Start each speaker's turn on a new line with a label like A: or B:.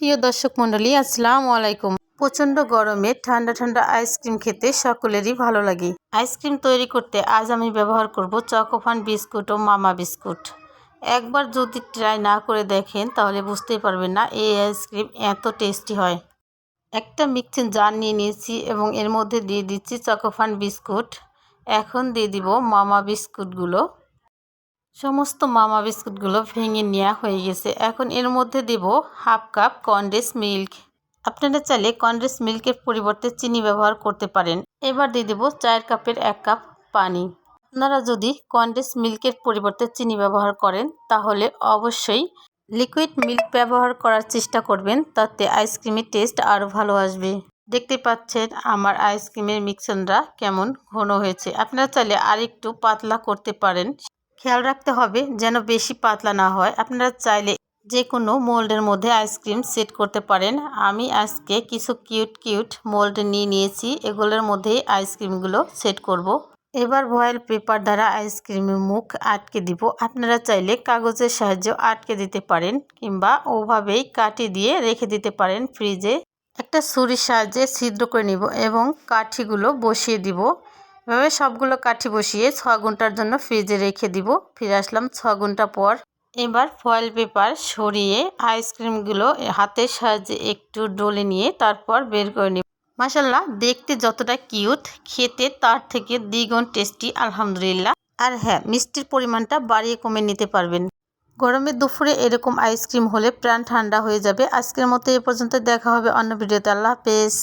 A: প্রিয় দর্শক মণ্ডলী, আসসালামু আলাইকুম। প্রচণ্ড গরমে ঠান্ডা ঠান্ডা আইসক্রিম খেতে সকলেরই ভালো লাগে। আইসক্রিম তৈরি করতে আজ আমি ব্যবহার করব চকোফান বিস্কুট ও মামা বিস্কুট। একবার যদি ট্রাই না করে দেখেন, তাহলে বুঝতেই পারবেন না এই আইসক্রিম এত টেস্টি হয়। একটা মিক্সিং জার নিয়ে নিয়েছি এবং এর মধ্যে দিয়ে দিচ্ছি চকোফান বিস্কুট। এখন দিয়ে দিব মামা বিস্কুটগুলো। সমস্ত মামা বিস্কুটগুলো ভেঙে নেওয়া হয়ে গেছে। এখন এর মধ্যে দেব হাফ কাপ কনডেন্স মিল্ক। আপনারা চাইলে কনডেন্স মিল্কের পরিবর্তে চিনি ব্যবহার করতে পারেন। এবার দিয়ে দেবো চায়ের কাপের এক কাপ পানি। আপনারা যদি কনডেন্স মিল্কের পরিবর্তে চিনি ব্যবহার করেন, তাহলে অবশ্যই লিকুইড মিল্ক ব্যবহার করার চেষ্টা করবেন, তাতে আইসক্রিমের টেস্ট আরও ভালো আসবে। দেখতে পাচ্ছেন আমার আইসক্রিমের মিক্সনটা কেমন ঘন হয়েছে। আপনারা চাইলে আরেকটু পাতলা করতে পারেন খেয়াল রাখতে হবে যেন বেশি পাতলা না হয়। আপনারা চাইলে যে কোনো মোল্ডের মধ্যে আইসক্রিম সেট করতে পারেন। আমি আজকে কিছু কিউট কিউট মোল্ড নিয়ে নিয়েছি। এগুলোর মধ্যেই আইসক্রিমগুলো সেট করব। এবার ভয়েল পেপার দ্বারা আইসক্রিমের মুখ আটকে দিব। আপনারা চাইলে কাগজের সাহায্যে আটকে দিতে পারেন কিংবা ওভাবেই কাটি দিয়ে রেখে দিতে পারেন ফ্রিজে একটা ছুরির সাহায্যে ছিদ্র করে নিব এবং কাঠিগুলো বসিয়ে দিব। এভাবে সবগুলো কাঠি বসিয়ে ছ ঘণ্টার জন্য ফ্রিজে রেখে দিব। ফিরে আসলাম ছ ঘণ্টা পর। এবার ফয়েল পেপার সরিয়ে আইসক্রিমগুলো হাতের সাহায্যে একটু ডলে নিয়ে তারপর বের করে নিব। মাসাল্লাহ দেখতে যতটা কিউট খেতে তার থেকে দ্বিগুণ টেস্টি আলহামদুলিল্লাহ। আর হ্যাঁ মিষ্টির পরিমাণটা বাড়িয়ে কমে নিতে পারবেন। গরমের দুপুরে এরকম আইসক্রিম হলে প্রাণ ঠান্ডা হয়ে যাবে। আজকের মতো এ পর্যন্ত দেখা হবে অন্য ভিডিওতে। আল্লাহ হাফেজ।